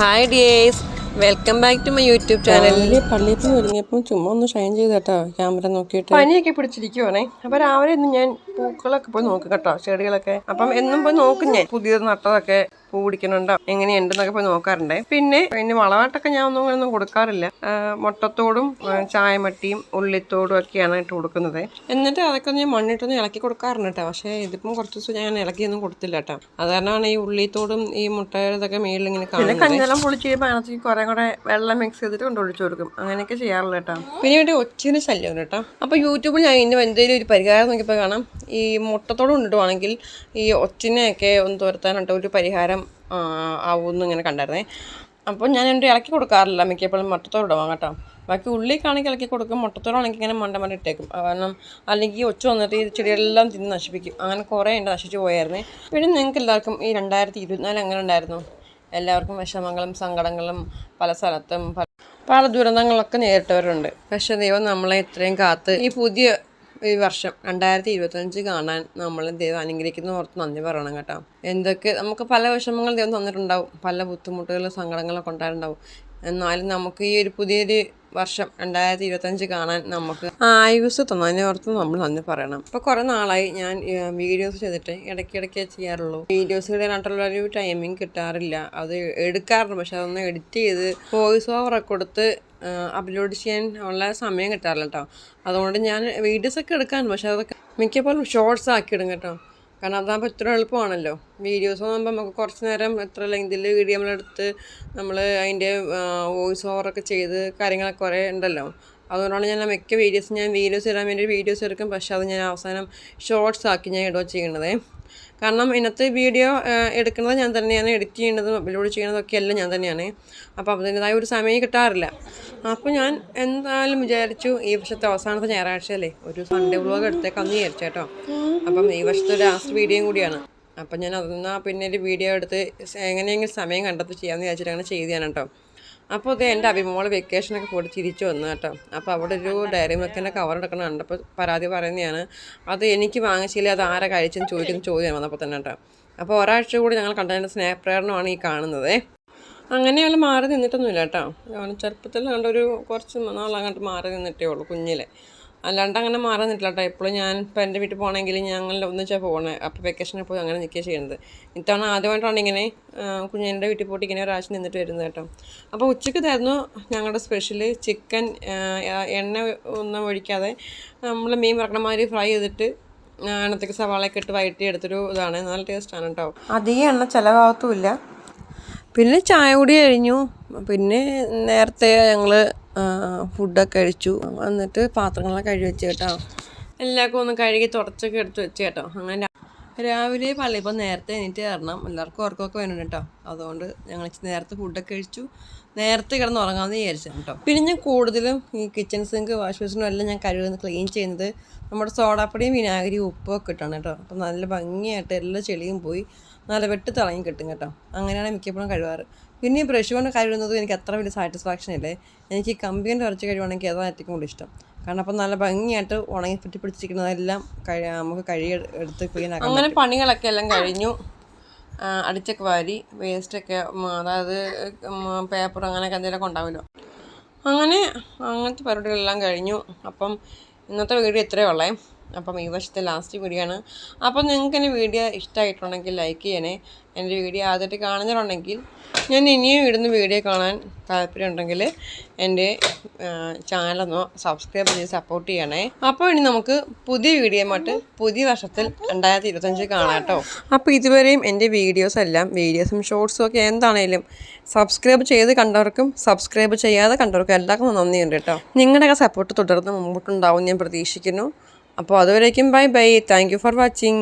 Hi dears welcome back to my YouTube channel പള്ളിയിൽ നിന്ന് ഒരുങ്ങിയപ്പോൾ ചുമ്മാ ഒന്ന് ഷൈൻ ചെയ്ത് കേട്ടോ ക്യാമറ നോക്കിയിട്ട്. പനിയൊക്കെ പിടിച്ചിരിക്കുവാണേ. അപ്പൊ രാവിലെ ഇന്ന് ഞാൻ പൂക്കളൊക്കെ പോയി നോക്കും കേട്ടോ ചെടികളൊക്കെ. അപ്പം എന്നും പോയി നോക്കും ഞാൻ. പുതിയത് നട്ടതൊക്കെ. പൂ പിടിക്കുന്നുണ്ടോ എങ്ങനെയുണ്ടെന്നൊക്കെ പോയി നോക്കാറുണ്ടേ. പിന്നെ പിന്നെ വളമായിട്ടൊക്കെ ഞാൻ ഒന്നും ഒന്നും കൊടുക്കാറില്ല. മുട്ടത്തോടും ചായമട്ടിയും ഉള്ളിത്തോടും ഒക്കെയാണ് ഇട്ട് കൊടുക്കുന്നത്. എന്നിട്ട് അതൊക്കെ ഞാൻ മണ്ണിട്ടൊന്ന് ഇളക്കി കൊടുക്കാറുണ്ട് കേട്ടോ. പക്ഷേ ഇതിപ്പം കുറച്ച് ദിവസം ഞാൻ ഇളക്കിയൊന്നും കൊടുത്തില്ല കേട്ടോ. അത് കാരണമാണ് ഈ ഉള്ളിത്തോടും ഈ മുട്ടയുടെ ഇതൊക്കെ മേളിൽ ഇങ്ങനെ കാണുന്നത്. കഞ്ഞെല്ലാം പൊളിച്ച് കഴിയുമ്പോൾ അതിനകത്ത് കുറേ കൂടെ വെള്ളം മിക്സ് ചെയ്തിട്ട് കൊണ്ട് ഒഴിച്ചു കൊടുക്കും. അങ്ങനെയൊക്കെ ചെയ്യാറുള്ളൂ കേട്ടോ. പിന്നെ ഇവിടെ ഒച്ചിന് ശല്യം കേട്ടോ. അപ്പോൾ യൂട്യൂബിൽ ഞാൻ ഇതിന്റെ എന്തെങ്കിലും ഒരു പരിഹാരം നോക്കിയപ്പോൾ കാണാം. ഈ മുട്ടത്തോട് കൊണ്ടിടുവാണെങ്കിൽ ഈ ഒച്ചിനെയൊക്കെ ഒന്ന് തുരത്താനായിട്ട് ഒരു പരിഹാരം ആ, ആവുമെന്ന് ഇങ്ങനെ കണ്ടായിരുന്നേ. അപ്പോൾ ഞാൻ എന്റെ ഇളക്കി കൊടുക്കാറില്ല മിക്കപ്പോഴും മുട്ടത്തോട് ഇടുവാം കേട്ടോ. ബാക്കി ഉള്ളിക്കാണെങ്കിൽ ഇളക്കി കൊടുക്കും മുട്ടത്തോടാണെങ്കിൽ ഇങ്ങനെ മണ്ട മണ്ട ഇട്ടേക്കും. കാരണം അല്ലെങ്കിൽ ഒച്ച വന്നിട്ട് ഈ ചെടികളെല്ലാം തിന്ന് നശിപ്പിക്കും. അങ്ങനെ കുറേ ഉണ്ട് നശിച്ചു പോയായിരുന്നേ. പിന്നെ നിങ്ങൾക്ക് എല്ലാവർക്കും ഈ രണ്ടായിരത്തി ഇരുപത്തിനാല് എങ്ങനെ ഉണ്ടായിരുന്നു? എല്ലാവർക്കും വിഷമങ്ങളും സങ്കടങ്ങളും പല സ്ഥലത്തും പല ദുരന്തങ്ങളൊക്കെ നേരിട്ടവരുണ്ട്. പക്ഷേ ദൈവം നമ്മളെ ഇത്രയും കാത്ത് ഈ പുതിയ ഈ വർഷം രണ്ടായിരത്തി ഇരുപത്തഞ്ച് കാണാൻ നമ്മൾ ദൈവം അനുഗ്രഹിക്കുന്ന ഓർത്ത് നന്ദി പറയണം കേട്ടോ. എന്തൊക്കെ നമുക്ക് പല വിഷമങ്ങൾ ദൈവം തന്നിട്ടുണ്ടാവും. പല ബുദ്ധിമുട്ടുകളും സങ്കടങ്ങളൊക്കെ ഉണ്ടായിട്ടുണ്ടാവും എന്നാലും നമുക്ക് ഈ ഒരു പുതിയൊരു വർഷം രണ്ടായിരത്തി ഇരുപത്തഞ്ച് കാണാൻ നമുക്ക് ആയുസ് തന്നതിനെ ഓർത്ത് നമ്മൾ നന്ദി പറയണം. ഇപ്പോൾ കുറേ നാളായി ഞാൻ വീഡിയോസ് ചെയ്തിട്ട് ഇടയ്ക്കിടയ്ക്ക് ചെയ്യാറുള്ളൂ. വീഡിയോസ് ഇടാനായിട്ടുള്ള ഒരു ടൈമിങ് കിട്ടാറില്ല. അത് എടുക്കാറുണ്ട്. പക്ഷെ അതൊന്ന് എഡിറ്റ് ചെയ്ത് വോയിസ് ഓവറൊക്കെ കൊടുത്ത് അപ്ലോഡ് ചെയ്യാൻ ഉള്ള സമയം കിട്ടാറില്ല കേട്ടോ അതുകൊണ്ട് ഞാൻ വീഡിയോസൊക്കെ എടുക്കാൻ പക്ഷേ അതൊക്കെ മിക്കപ്പോഴും ഷോർട്സ് ഇടും കേട്ടോ. കാരണം അതാകുമ്പോൾ ഇത്ര എളുപ്പമാണല്ലോ. വീഡിയോസ് ആകുമ്പോൾ നമുക്ക് കുറച്ച് നേരം എത്ര ലെങ്തിൽ വീഡിയോ നമ്മളെടുത്ത് നമ്മൾ അതിന്റെ വോയിസ് ഓവറൊക്കെ ചെയ്ത് കാര്യങ്ങളൊക്കെ കുറേ ഉണ്ടല്ലോ. അതുകൊണ്ടാണ് ഞാൻ മിക്ക വീഡിയോസ് ഞാൻ വീഡിയോസ് ഇടാൻ വേണ്ടി വീഡിയോസ് എടുക്കും. പക്ഷേ അത് ഞാൻ അവസാനം ഷോർട്സ് ആക്കി ഞാൻ ഇടുക ചെയ്യണത് കാരണം ഇന്നത്തെ വീഡിയോ എടുക്കുന്നത് ഞാൻ തന്നെയാണ്. എഡിറ്റ് ചെയ്യുന്നതും അപ്ലോഡ് ചെയ്യുന്നതൊക്കെ എല്ലാം ഞാൻ തന്നെയാണ്. അപ്പോൾ അതിന്റെതായ ഒരു സമയം കിട്ടാറില്ല. അപ്പോൾ ഞാൻ എന്തായാലും വിചാരിച്ചു ഈ വർഷത്തെ അവസാനത്തെ ഞായറാഴ്ചയല്ലേ ഒരു സൺഡേ വ്ളോഗ് എടുത്തേക്കാന്ന് വിചാരിച്ചു കേട്ടോ. അപ്പം ഈ വർഷത്തെ ലാസ്റ്റ് വീഡിയോയും കൂടിയാണ്. അപ്പം ഞാൻ അതെന്നാ പിന്നെ ഒരു വീഡിയോ എടുത്ത് എങ്ങനെയെങ്കിലും സമയം കണ്ടെത്തി ചെയ്യാമെന്ന് വിചാരിച്ചിട്ട് അങ്ങനെ ചെയ്തതാണ് കേട്ടോ. അപ്പോൾ ഇത് എന്റെ അഭിമോൾ വെക്കേഷനൊക്കെ പോയിട്ട് തിരിച്ചു വന്നു കേട്ടോ. അപ്പോൾ അവിടെ ഒരു ഡയറി മിൽക്കിന്റെ കവർ എടുക്കണം കണ്ടപ്പോൾ പരാതി പറയുന്നതാണ്. അത് എനിക്ക് വാങ്ങിച്ചില്ല അത് ആരെ കഴിച്ചെന്ന് ചോദിക്കുന്ന ചോദ്യം വന്നപ്പോൾ തന്നെ കേട്ടോ. അപ്പോൾ ഒരാഴ്ച കൂടി ഞങ്ങൾ കണ്ടതിന്റെ സ്നേഹപ്രേരണമാണ് ഈ കാണുന്നത്. അങ്ങനെ അയാൾ മാറി നിന്നിട്ടൊന്നുമില്ല കേട്ടോ. ചെറുപ്പത്തിൽ കണ്ടൊരു കുറച്ച് നാളങ്ങോട്ട് മാറി നിന്നിട്ടേ ഉള്ളൂ കുഞ്ഞിലെ. അല്ലാണ്ട് അങ്ങനെ മാറി നിന്നിട്ടില്ല കേട്ടോ എപ്പോഴും ഞാൻ ഇപ്പം എന്റെ വീട്ടിൽ പോകണമെങ്കിൽ ഞങ്ങൾ ഒന്നിച്ചാണ് പോകണേ അപ്പോൾ വെക്കേഷനിൽ പോയി അങ്ങനെ നിൽക്കുക ചെയ്യുന്നത് ഇത്തവണ ആദ്യമായിട്ടാണ് ഇങ്ങനെ കുഞ്ഞിന്റെ വീട്ടിൽ പോയിട്ട് ഇങ്ങനെ ഒരാഴ്ച നിന്നിട്ട് വരുന്നത് കേട്ടോ. അപ്പോൾ ഉച്ചയ്ക്ക് തരുന്നു ഞങ്ങളുടെ സ്പെഷ്യൽ ചിക്കൻ എണ്ണ ഒന്നും ഒഴിക്കാതെ നമ്മൾ മീൻ വറക്കണ മാതിരി ഫ്രൈ ചെയ്തിട്ട് എണ്ണത്തേക്ക് സവാളയൊക്കെ ഇട്ട് വയറ്റി എടുത്തൊരു ഇതാണ്. നല്ല ടേസ്റ്റാണ് കേട്ടോ. അധികം എണ്ണ ചിലവാകത്തുമില്ല. പിന്നെ ചായ കൂടി കഴിഞ്ഞു. പിന്നെ നേരത്തെ ഞങ്ങൾ ഫുഡൊക്കെ കഴിച്ചു. എന്നിട്ട് പാത്രങ്ങളൊക്കെ കഴുകി വെച്ച് കേട്ടോ. എല്ലാവർക്കും ഒന്ന് കഴുകി തുടച്ചൊക്കെ എടുത്ത് വെച്ച് കേട്ടോ. അങ്ങനെ രാവിലെ പള്ളി ഇപ്പം നേരത്തെ എണീറ്റ് കയറണം. എല്ലാവർക്കും ഉറക്കമൊക്കെ വരുന്നുണ്ട് കേട്ടോ. അതുകൊണ്ട് ഞങ്ങൾ നേരത്തെ ഫുഡൊക്കെ കഴിച്ചു. നേരത്തെ കിടന്ന് ഉറങ്ങാമെന്ന് വിചാരിച്ചു കേട്ടോ. പിന്നെ ഞാൻ കൂടുതലും ഈ കിച്ചൺ സിങ്ക് വാഷ് ബേസിനും എല്ലാം ഞാൻ കഴുകുന്ന ക്ലീൻ ചെയ്യുന്നത് നമ്മുടെ സോഡാപ്പൊടിയും വിനാഗിരിയും ഉപ്പും ഒക്കെ ഇട്ടാണ് കേട്ടോ. അപ്പം നല്ല ഭംഗിയായിട്ട് എല്ലാ ചെളിയും പോയി നല്ല വെട്ടി തിളങ്ങി കിട്ടും കേട്ടോ. അങ്ങനെയാണ് മിക്കപ്പോഴും കഴുകാറ്. പിന്നെ ഈ ബ്രഷ് കൊണ്ട് കഴുകുന്നതും എനിക്ക് അത്ര വലിയ സാറ്റിസ്ഫാക്ഷൻ ഇല്ലേ? എനിക്ക് ഈ കമ്പിയുടെ ഉറച്ച് കഴിയുവാണെങ്കിൽ അതാണ് ഏറ്റവും കൂടുതൽ ഇഷ്ടം. കാരണം അപ്പം നല്ല ഭംഗിയായിട്ട് ഉണങ്ങി പറ്റി പിടിച്ചിരിക്കുന്നതെല്ലാം കഴി നമുക്ക് കഴുകി എടുത്ത് ക്ലീൻ ആക്കാം അങ്ങനെ പണികളൊക്കെ എല്ലാം കഴിഞ്ഞു. അടിച്ചൊക്കെ വാരി വേസ്റ്റൊക്കെ അതായത് പേപ്പർ അങ്ങനെയൊക്കെ എന്തെങ്കിലുമൊക്കെ ഉണ്ടാവുമല്ലോ. അങ്ങനെ അങ്ങനത്തെ പരിപാടികളെല്ലാം കഴിഞ്ഞു. അപ്പം ഇന്നത്തെ വീഡിയോ ഇത്രയേ ഉള്ളേ. അപ്പം ഈ വർഷത്തെ ലാസ്റ്റ് വീഡിയോ ആണ് അപ്പം നിങ്ങൾക്ക് എന്റെ വീഡിയോ ഇഷ്ടമായിട്ടുണ്ടെങ്കിൽ ലൈക്ക് ചെയ്യണേ. എന്റെ വീഡിയോ ആദ്യമായിട്ട് കാണുന്നവരുണ്ടെങ്കിൽ ഞാൻ ഇനിയും ഇടുന്ന വീഡിയോ കാണാൻ താല്പര്യമുണ്ടെങ്കിൽ എന്റെ ചാനലൊന്ന് സബ്സ്ക്രൈബ് ചെയ്ത് സപ്പോർട്ട് ചെയ്യണേ. അപ്പോൾ ഇനി നമുക്ക് പുതിയ വീഡിയോമായിട്ട് പുതിയ വർഷത്തിൽ രണ്ടായിരത്തി ഇരുപത്തഞ്ച് കാണാം കേട്ടോ. അപ്പോൾ ഇതുവരെയും എന്റെ വീഡിയോസ് എല്ലാം വീഡിയോസും ഷോർട്സും ഒക്കെ എന്താണേലും സബ്സ്ക്രൈബ് ചെയ്ത് കണ്ടവർക്കും സബ്സ്ക്രൈബ് ചെയ്യാതെ കണ്ടവർക്കും എല്ലാവർക്കും നന്ദിയുണ്ട് കേട്ടോ. നിങ്ങളുടെയൊക്കെ സപ്പോർട്ട് തുടർന്ന് മുമ്പോട്ടുണ്ടാവും ഞാൻ പ്രതീക്ഷിക്കുന്നു. അപ്പോൾ അതുവരേക്കും bye bye thank you for watching